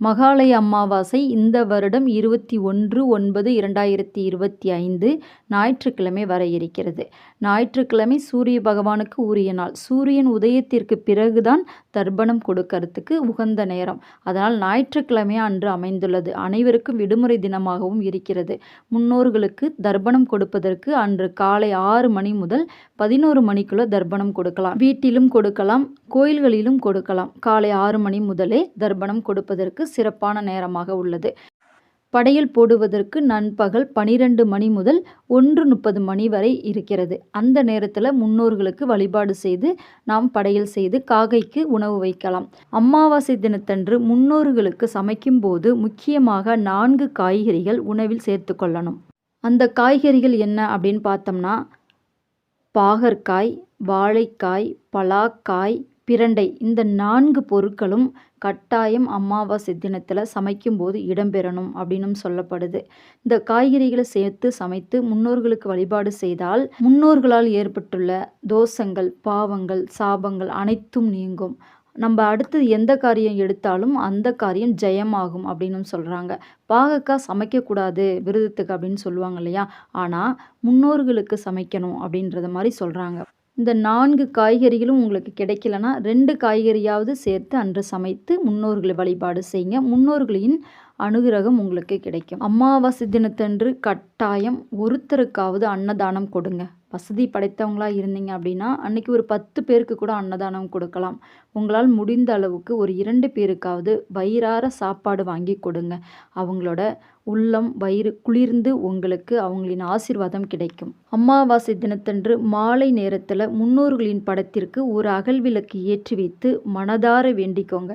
மகாலய அமாவாசை இந்த வருடம் இருபத்தி ஒன்று ஒன்பது இரண்டாயிரத்தி இருபத்தி ஐந்து ஞாயிற்றுக்கிழமை வர இருக்கிறது. ஞாயிற்றுக்கிழமை சூரிய பகவானுக்கு உரிய நாள். சூரியன் உதயத்திற்கு பிறகுதான் தர்ப்பணம் கொடுக்கறதுக்கு உகந்த நேரம். அதனால் ஞாயிற்றுக்கிழமை அன்று அமைந்துள்ளது. அனைவருக்கும் விடுமுறை தினமாகவும் இருக்கிறது. முன்னோர்களுக்கு தர்ப்பணம் கொடுப்பதற்கு அன்று காலை ஆறு மணி முதல் பதினோரு மணிக்குள்ள தர்ப்பணம் கொடுக்கலாம். வீட்டிலும் கொடுக்கலாம் கோயில்களிலும் கொடுக்கலாம். காலை ஆறு மணி முதலே தர்ப்பணம் கொடுப்பதற்கு சிறப்பான நேரமாக உள்ளது. படையல் போடுவதற்கு நண்பகல் பனிரெண்டு மணி முதல் ஒன்று முப்பது மணி வரை இருக்கிறது. அந்த நேரத்தில் முன்னோர்களுக்கு வழிபாடு செய்து நாம் படையல் செய்து காகைக்கு உணவு வைக்கலாம். அமாவாசை தினத்தன்று முன்னோர்களுக்கு சமைக்கும் போது முக்கியமாக நான்கு காய்கறிகள் உணவில் சேர்த்து கொள்ளணும். அந்த காய்கறிகள் என்ன அப்படின்னு பார்த்தோம்னா பாகற்காய் வாழைக்காய் பலாக்காய் பிரண்டை இந்த நான்கு பொருட்களும் கட்டாயம் அமாவாசை தினத்தில் சமைக்கும்போது இடம்பெறணும் அப்படின்னும் சொல்லப்படுது. இந்த காய்கறிகளை சேர்த்து சமைத்து முன்னோர்களுக்கு வழிபாடு செய்தால் முன்னோர்களால் ஏற்பட்டுள்ள தோஷங்கள் பாவங்கள் சாபங்கள் அனைத்தும் நீங்கும். நம்ம அடுத்தது எந்த காரியம் எடுத்தாலும் அந்த காரியம் ஜெயமாகும் அப்படின்னு சொல்கிறாங்க பாகக்காய் சமைக்கக்கூடாது விரதத்துக்கு அப்படின்னு சொல்லுவாங்க இல்லையா? ஆனால் முன்னோர்களுக்கு சமைக்கணும் அப்படின்றத மாதிரி சொல்கிறாங்க இந்த நான்கு காய்கறிகளும் உங்களுக்கு கிடைக்கலனா ரெண்டு காய்கறியாவது சேர்த்து அன்று சமைத்து முன்னோர்களை வழிபாடு செய்யுங்க. முன்னோர்களின் அனுகிரகம் உங்களுக்கு கிடைக்கும். அமாவாசை தினத்தன்று கட்டாயம் ஒருத்தருக்காவது அன்னதானம் கொடுங்க. வசதி படைத்தவங்களாக இருந்தீங்க அப்படின்னா அன்னைக்கு ஒரு பத்து பேருக்கு கூட அன்னதானம் கொடுக்கலாம். உங்களால் முடிந்த அளவுக்கு ஒரு இரண்டு பேருக்காவது வயிறார சாப்பாடு வாங்கி கொடுங்க. அவங்களோட உள்ளம் வயிறு குளிர்ந்து உங்களுக்கு அவங்களின் ஆசீர்வாதம் கிடைக்கும். அமாவாசை தினத்தன்று மாலை நேரத்தில் முன்னோர்களின் படத்திற்கு ஒரு அகல் விளக்கு ஏற்றி வைத்து மனதார வேண்டிக்கோங்க.